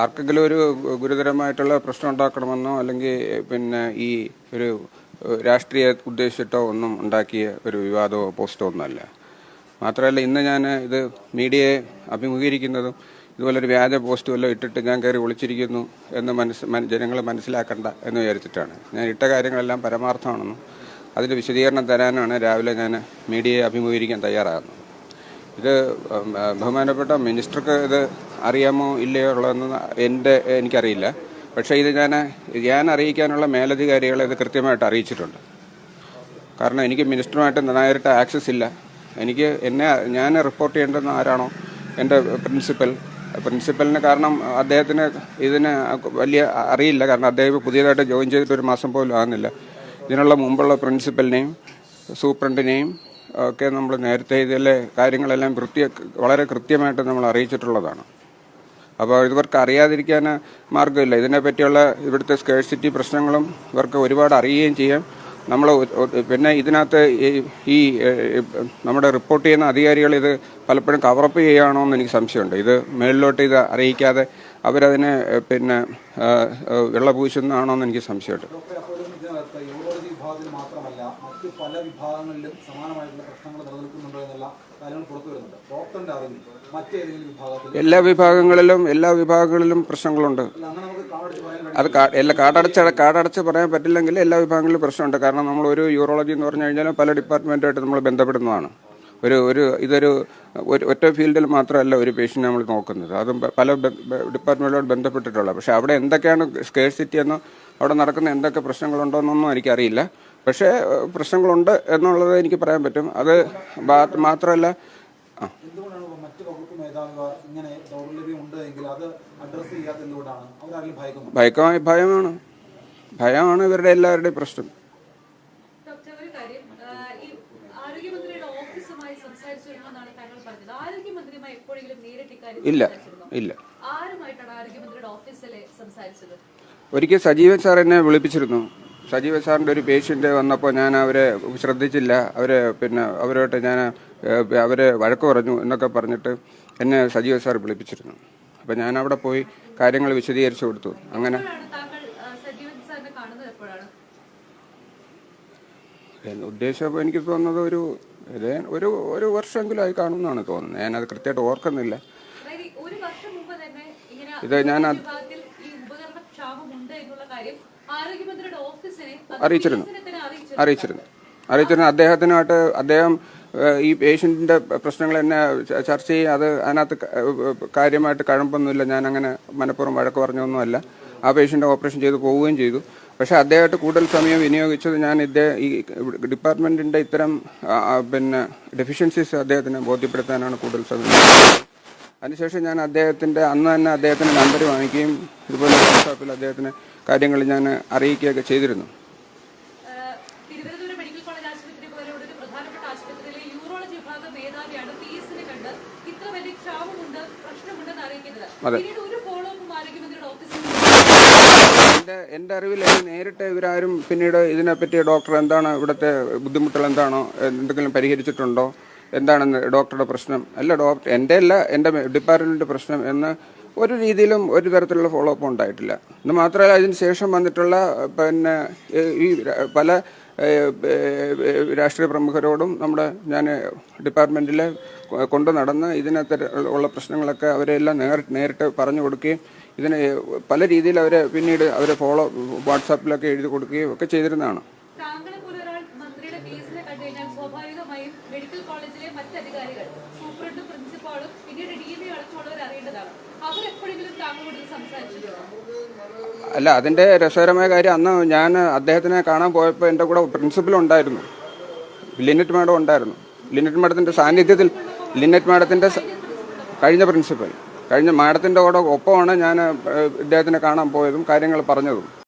ആർക്കെങ്കിലും ഒരു ഗുരുതരമായിട്ടുള്ള പ്രശ്നം ഉണ്ടാക്കണമെന്നോ അല്ലെങ്കിൽ പിന്നെ ഈ ഒരു രാഷ്ട്രീയ ഉദ്ദേശിച്ചിട്ടോ ഒന്നും ഉണ്ടാക്കിയ ഒരു വിവാദമോ പോസ്റ്റോ ഒന്നുമല്ല. മാത്രമല്ല ഇന്ന് ഞാൻ ഇത് മീഡിയയെ അഭിമുഖീകരിക്കുന്നതും ഇതുപോലൊരു വ്യാജ പോസ്റ്റ് വല്ലതും ഇട്ടിട്ട് ഞാൻ കയറി ഒളിച്ചിരിക്കുന്നു എന്ന് മനസ്സ് ജനങ്ങൾ മനസ്സിലാക്കണ്ട എന്ന് വിചാരിച്ചിട്ടാണ്. ഞാൻ ഇട്ട കാര്യങ്ങളെല്ലാം പരമാർത്ഥമാണെന്നും അതിന്റെ വിശദീകരണം തരാനാണ് രാവിലെ ഞാൻ മീഡിയയെ അഭിമുഖീകരിക്കാൻ തയ്യാറാകുന്നത്. ഇത് ബഹുമാനപ്പെട്ട മിനിസ്റ്റർക്ക് ഇത് അറിയാമോ ഇല്ലയോ ഉള്ളതെന്ന് എന്റെ എനിക്കറിയില്ല. പക്ഷേ ഇത് ഞാൻ ഞാൻ അറിയിക്കാനുള്ള മേലധികാരികളെ ഇത് കൃത്യമായിട്ട് അറിയിച്ചിട്ടുണ്ട്. കാരണം എനിക്ക് മിനിസ്റ്ററുമായിട്ട് നേരിട്ട് ആക്സസ് ഇല്ല. എനിക്ക് എന്നെ ഞാൻ റിപ്പോർട്ട് ചെയ്യേണ്ടത് ആരാണോ എന്റെ പ്രിൻസിപ്പൽ. പ്രിൻസിപ്പലിന് കാരണം അദ്ദേഹത്തിന് ഇതിന് വലിയ അറിയില്ല. കാരണം അദ്ദേഹം പുതിയതായിട്ട് ജോയിൻ ചെയ്തിട്ട് ഒരു മാസം പോലും ആകുന്നില്ല. ഇതിനുള്ള മുമ്പുള്ള പ്രിൻസിപ്പലിനെയും സൂപ്രണ്ടിനെയും ഒക്കെ നമ്മൾ നേരത്തെ ഇതിലെ കാര്യങ്ങളെല്ലാം കൃത്യ വളരെ കൃത്യമായിട്ട് നമ്മൾ അറിയിച്ചിട്ടുള്ളതാണ്. അപ്പോൾ ഇവർക്ക് അറിയാതിരിക്കാൻ മാർഗമില്ല. ഇതിനെപ്പറ്റിയുള്ള ഇവിടുത്തെ സ്കേഴ്സിറ്റി പ്രശ്നങ്ങളും ഇവർക്ക് ഒരുപാട് അറിയുകയും ചെയ്യാം. നമ്മൾ പിന്നെ ഇതിനകത്ത് ഈ- നമ്മുടെ റിപ്പോർട്ട് ചെയ്യുന്ന അധികാരികൾ ഇത് പലപ്പോഴും കവറപ്പ് ചെയ്യുകയാണോ എന്ന് എനിക്ക് സംശയമുണ്ട്. ഇത് മേളിലോട്ട് ഇത് അറിയിക്കാതെ അവരതിനെ പിന്നെ വെള്ളപൂശുന്നതാണോ എന്ന് എനിക്ക് സംശയമുണ്ട്. മറ്റ് പല വിഭാഗങ്ങളിലും സമാനമായിട്ടുള്ള പ്രശ്നങ്ങൾ നിലനിൽക്കുന്നുണ്ടോ എന്നുള്ള കാര്യങ്ങൾ പുറത്തു വരുന്നുണ്ട്. ഡോക്ടറിന്റെ അറിവിൽ മറ്റേതെങ്കിലും വിഭാഗത്തിൽ എല്ലാ വിഭാഗങ്ങളിലും എല്ലാ വിഭാഗങ്ങളിലും പ്രശ്നങ്ങളുണ്ട്. അത് എല്ലാ കാടടച്ച് കാടടച്ച് പറയാൻ പറ്റില്ലെങ്കിൽ എല്ലാ വിഭാഗങ്ങളിലും പ്രശ്നമുണ്ട്. കാരണം നമ്മൾ ഒരു യൂറോളജി എന്ന് പറഞ്ഞു കഴിഞ്ഞാൽ പല ഡിപ്പാർട്ട്മെന്റായിട്ട് നമ്മൾ ബന്ധപ്പെടുന്നതാണ്. ഒരു ഒരു ഇതൊരു ഒരു ഒറ്റ ഫീൽഡിൽ മാത്രമല്ല ഒരു പേഷ്യന്റ് നമ്മൾ നോക്കുന്നത്. അതും പല ഡിപ്പാർട്ട്മെന്റിലോട് ബന്ധപ്പെട്ടിട്ടുള്ള. പക്ഷേ അവിടെ എന്തൊക്കെയാണ് സ്കേഴ്സിറ്റി എന്നോ അവിടെ നടക്കുന്ന എന്തൊക്കെ പ്രശ്നങ്ങളുണ്ടോ എന്നൊന്നും എനിക്കറിയില്ല. പക്ഷേ പ്രശ്നങ്ങളുണ്ട് എന്നുള്ളത് എനിക്ക് പറയാൻ പറ്റും. അത് മാത്രമല്ല ഭയക്കമായ ഭയമാണ്. ഭയമാണ് ഇവരുടെ എല്ലാവരുടെയും പ്രശ്നം. ഇല്ല ഇല്ല. ആരുമായിട്ടാണ് ആരോഗ്യമന്ത്രിയുടെ ഓഫീസിലെ സംസാരിച്ചത്? ഒരിക്കൽ സജീവൻ സാർ എന്നെ വിളിപ്പിച്ചിരുന്നു. സജീവൻ സാറിന്റെ ഒരു പേഷ്യന്റ് വന്നപ്പോൾ ഞാൻ അവരെ ശ്രദ്ധിച്ചില്ല. അവരെ പിന്നെ അവരോട്ട് ഞാൻ അവരെ വഴക്ക് പറഞ്ഞു എന്നൊക്കെ പറഞ്ഞിട്ട് എന്നെ സജീവ സാർ വിളിപ്പിച്ചിരുന്നു. അപ്പം ഞാൻ അവിടെ പോയി കാര്യങ്ങൾ വിശദീകരിച്ചു കൊടുത്തു. അങ്ങനെ ഉദ്ദേശം എനിക്ക് തോന്നുന്നത് ഒരു ഒരു ഒരു വർഷമെങ്കിലും ആയി കാണുമെന്നാണ് തോന്നുന്നത്. ഞാനത് കൃത്യമായിട്ട് ഓർക്കുന്നില്ല. ഇത് ഞാൻ ഉപകരണ ക്ഷാമമുണ്ട് എന്നുള്ള കാര്യം അറിയിച്ചിരുന്നു. അറിയിച്ചിരുന്നു. അറിയിച്ചിരുന്നു. അദ്ദേഹത്തിനായിട്ട് അദ്ദേഹം ഈ പേഷ്യന്റിന്റെ പ്രശ്നങ്ങൾ എന്നെ ചർച്ച ചെയ്യും. അത് അതിനകത്ത് കാര്യമായിട്ട് കഴമ്പൊന്നുമില്ല. ഞാൻ അങ്ങനെ മനഃപൂർവം വഴക്ക് പറഞ്ഞൊന്നുമല്ല. ആ പേഷ്യന്റ് ഓപ്പറേഷൻ ചെയ്ത് പോവുകയും ചെയ്തു. പക്ഷേ അദ്ദേഹമായിട്ട് കൂടുതൽ സമയം വിനിയോഗിച്ചത് ഞാൻ ഇദ്ദേഹം ഈ ഡിപ്പാർട്ട്മെന്റിന്റെ ഇത്തരം പിന്നെ ഡെഫിഷ്യൻസീസ് അദ്ദേഹത്തിന് ബോധ്യപ്പെടുത്താനാണ് കൂടുതൽ സമയം. അതിനുശേഷം ഞാൻ അദ്ദേഹത്തിന്റെ അന്ന് തന്നെ അദ്ദേഹത്തിന്റെ നമ്പർ വാങ്ങിക്കുകയും ഇതുപോലെ വാട്സാപ്പിൽ അദ്ദേഹത്തിന് കാര്യങ്ങൾ ഞാൻ അറിയിക്കുകയൊക്കെ ചെയ്തിരുന്നു. എന്റെ എന്റെ എന്റെ എന്റെ അറിവിൽ നേരിട്ട് ഇവരാരും പിന്നീട് ഇതിനെപ്പറ്റി ഡോക്ടർ എന്താണ് ഇവിടുത്തെ ബുദ്ധിമുട്ടുകൾ എന്താണോ എന്തെങ്കിലും പരിഹരിച്ചിട്ടുണ്ടോ? എന്താണെന്ന് ഡോക്ടറുടെ പ്രശ്നം. അല്ല ഡോക്ടർ എന്റെ അല്ല എന്റെ ഡിപ്പാർട്ട്മെന്റ് പ്രശ്നം എന്ന് ഒരു രീതിയിലും ഒരു തരത്തിലുള്ള ഫോളോ അപ്പ് ഉണ്ടായിട്ടില്ല. എന്ന് മാത്രമല്ല അതിന് ശേഷം വന്നിട്ടുള്ള പിന്നെ ഈ പല രാഷ്ട്രീയ പ്രമുഖരോടും നമ്മുടെ ഞാൻ ഡിപ്പാർട്ട്മെന്റിൽ കൊണ്ടു നടന്ന് ഇതിനകത്ത് ഉള്ള പ്രശ്നങ്ങളൊക്കെ അവരെല്ലാം നേരിട്ട് നേരിട്ട് പറഞ്ഞു കൊടുക്കുകയും ഇതിന് പല രീതിയിൽ അവരെ പിന്നീട് അവരെ ഫോളോ വാട്സാപ്പിലൊക്കെ എഴുതി കൊടുക്കുകയും ഒക്കെ ചെയ്തിരുന്നതാണ് താങ്കളെ പോലെ ഒരാൾ മന്ത്രിയുടെ കേസിനെ കണ്ടു കഴിഞ്ഞാൽ സ്വാഭാവികമായും മെഡിക്കൽ കോളേജിലെ മറ്റ് അധികാരികൾ സൂപ്രണ്ടും പ്രിൻസിപ്പാളും പിന്നീട് ഡി ബി അടക്കമുള്ളവർ അറിയേണ്ടതാണ്. അവരെപ്പോഴെങ്കിലും താങ്കളോട് സംസാരിച്ചു അല്ല അതിന്റെ രസകരമായ കാര്യം അന്ന് ഞാൻ അദ്ദേഹത്തിനെ കാണാൻ പോയപ്പോൾ എന്റെ കൂടെ പ്രിൻസിപ്പൽ ഉണ്ടായിരുന്നു. ലിനറ്റ് മാഡം ഉണ്ടായിരുന്നു. ലിനറ്റ് മാഡത്തിന്റെ സാന്നിധ്യത്തിൽ ലിനറ്റ് മാഡത്തിന്റെ കഴിഞ്ഞ പ്രിൻസിപ്പൽ കഴിഞ്ഞ മാഡത്തിന്റെ കൂടെ ഒപ്പമാണ് ഞാൻ ഇദ്ദേഹത്തിനെ കാണാൻ പോയതും കാര്യങ്ങൾ പറഞ്ഞതും.